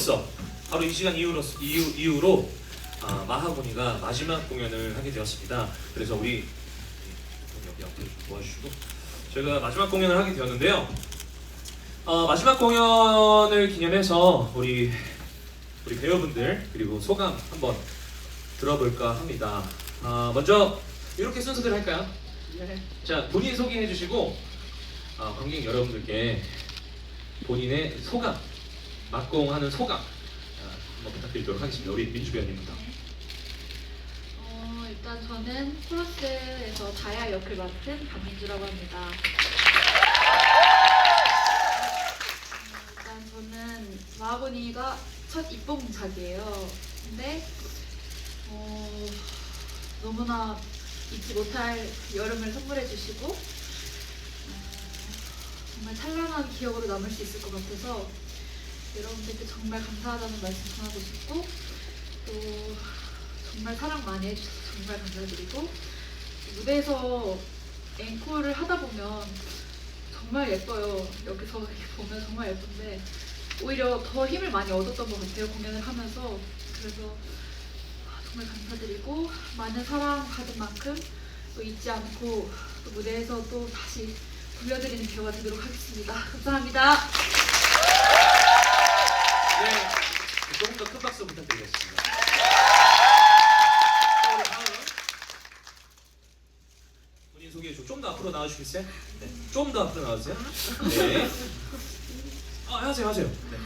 시간으로서 바로 이 시간 이후로 이후, 이후로 아, 마하고니가 마지막 공연을 하게 되었습니다. 그래서 우리 여기 앞에 좀 도와주시고 저희가 마지막 공연을 하게 되었는데요. 어, 마지막 공연을 기념해서 우리 우리 배우분들 그리고 소감 한번 들어볼까 합니다. 아, 먼저 이렇게 순서대로 할까요? 자 본인 소개해 주시고 아, 관객 여러분들께 본인의 소감 막공하는 소감 아, 한번 부탁드리도록 하겠습니다. 우리 민주 배우님부터. 어, 일단 저는 코러스에서 다야 역을 맡은 박민주라고 합니다. 음, 일단 저는 마하고니가 첫 입봉작이에요. 근데 어, 너무나 잊지 못할 여름을 선물해 주시고 어, 정말 찬란한 기억으로 남을 수 있을 것 같아서 여러분들께 정말 감사하다는 말씀 전하고 싶고 또 정말 사랑 많이 해주셔서 정말 감사드리고 무대에서 앵콜을 하다 보면 정말 예뻐요. 여기서 보면 정말 예쁜데 오히려 더 힘을 많이 얻었던 것 같아요. 공연을 하면서 그래서 아, 정말 감사드리고 많은 사랑 받은 만큼 또 잊지 않고 또 무대에서 또 다시 돌려드리는 기회가 되도록 하겠습니다. 감사합니다. 네, 조금 더 큰 박수 부탁드리겠습니다. 자, 우리 다음 본인 소개해 주고 좀 더 앞으로 나와주시겠어요? 네, 좀 더 앞으로 나와주세요. 네. 아, 하세요, 하세요. 네.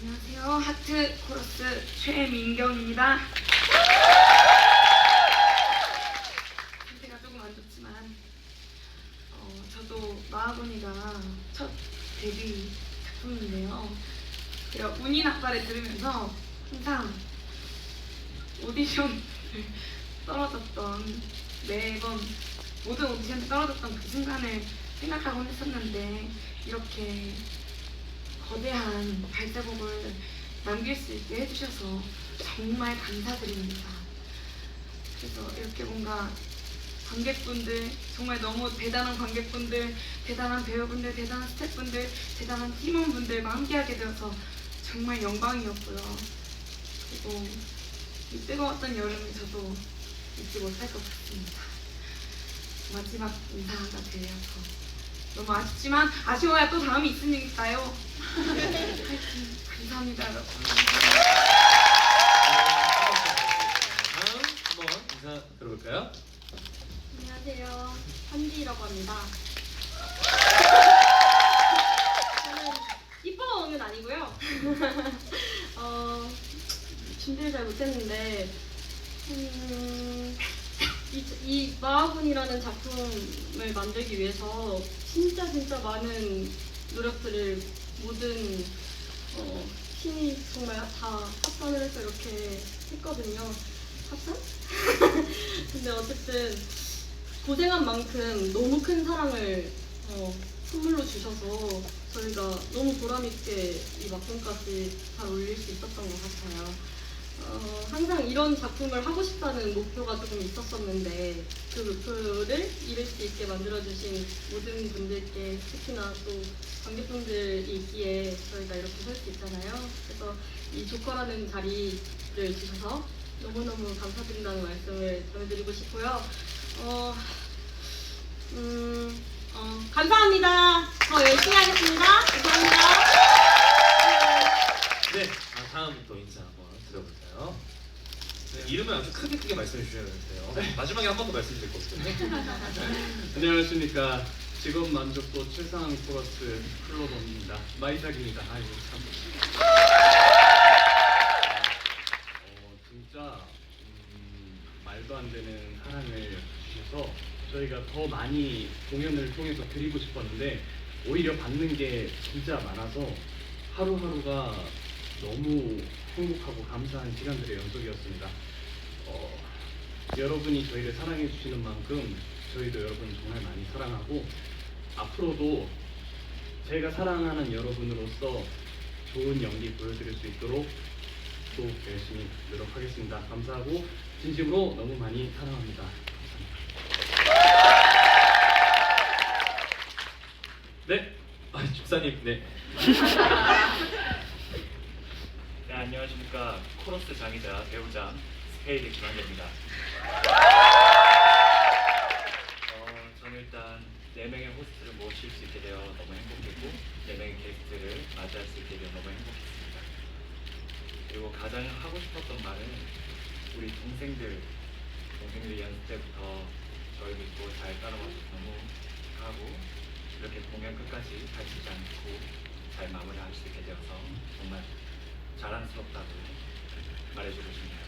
안녕하세요. 하트 코러스 최민경입니다. 상태가 조금 안 좋지만 어, 저도 마하고니가 첫 데뷔 작품인데요. 제가 운인 아빠를 들으면서 항상 오디션을 떨어졌던 매번 모든 오디션 때 떨어졌던 그 순간을 생각하곤 했었는데 이렇게 거대한 발자국을 남길 수 있게 해주셔서 정말 감사드립니다. 그래서 이렇게 뭔가 관객분들, 정말 너무 대단한 관객분들, 대단한 배우분들, 대단한 스태프분들, 대단한 팀원분들과 함께하게 되어서 정말 영광이었고요. 그리고 이 뜨거웠던 여름을 저도 잊지 못할 것 같습니다. 마지막 인사가 되어서 너무 아쉽지만 아쉬워야 또 다음이 있으니까요. 감사합니다 여러분. 다음 한번 인사 들어볼까요? 안녕하세요. 한지라고 합니다. 저는 이뻐는 아니고요. 어, 준비를 잘 못했는데, 음, 이, 이 마하군이라는 작품을 만들기 위해서 진짜 진짜 많은 노력들을 모든 어, 팀이 정말 다 합산을 해서 이렇게 했거든요. 합산? 근데 어쨌든 고생한 만큼 너무 큰 사랑을 어, 선물로 주셔서 저희가 너무 보람있게 이 막공까지 잘 올릴 수 있었던 것 같아요. 어, 항상 이런 작품을 하고 싶다는 목표가 조금 있었었는데 그 목표를 이룰 수 있게 만들어주신 모든 분들께 특히나 또 관객분들이 있기에 저희가 이렇게 설 수 있잖아요. 그래서 이 조커라는 자리를 주셔서 너무너무 감사드린다는 말씀을 전해드리고 싶고요. 어, 음, 어, 감사합니다. 더 열심히 하겠습니다. 감사합니다. 네, 아, 다음 또 인사 한번 들어볼까요? 네, 이름을 아주 크게 크게 말씀해 주셔야 되는데요. 마지막에 한 번 더 말씀드릴 거거든요. 안녕하십니까. 직업 만족도 최상 코러스 플로버입니다. 마이작입니다. 아이고 참. 어, 진짜 음, 말도 안 되는 사랑을 주셔서 저희가 더 많이 공연을 통해서 드리고 싶었는데 오히려 받는 게 진짜 많아서 하루하루가 너무 행복하고 감사한 시간들의 연속이었습니다. 어, 여러분이 저희를 사랑해 주시는 만큼 저희도 여러분 정말 많이 사랑하고 앞으로도 제가 사랑하는 여러분으로서 좋은 연기 보여드릴 수 있도록 또 열심히 노력하겠습니다. 감사하고 진심으로 너무 많이 사랑합니다. 감사합니다. 네, 아, 집사님, 네. 안녕하십니까 코러스 장이자 배우자 스페이드 김한재입니다. 어, 저는 일단 네 명의 호스트를 모실 수 있게 되어 너무 행복했고 네 명의 게스트를 맞이할 수 있게 되어 너무 행복했습니다. 그리고 가장 하고 싶었던 말은 우리 동생들 동생들이 연습 때부터 저희 믿고 잘 따라와서 너무 하고 이렇게 공연 끝까지 다치지 않고 잘 마무리할 수 있게 되어서 정말 자랑스럽다고 말해주고 싶네요.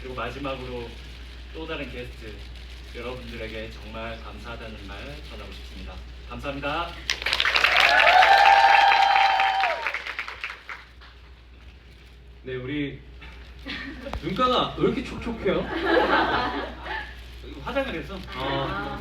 그리고 마지막으로 또 다른 게스트 여러분들에게 정말 감사하다는 말 전하고 싶습니다. 감사합니다. 네, 우리 눈가가 왜 이렇게 촉촉해요? 화장을 해서 아,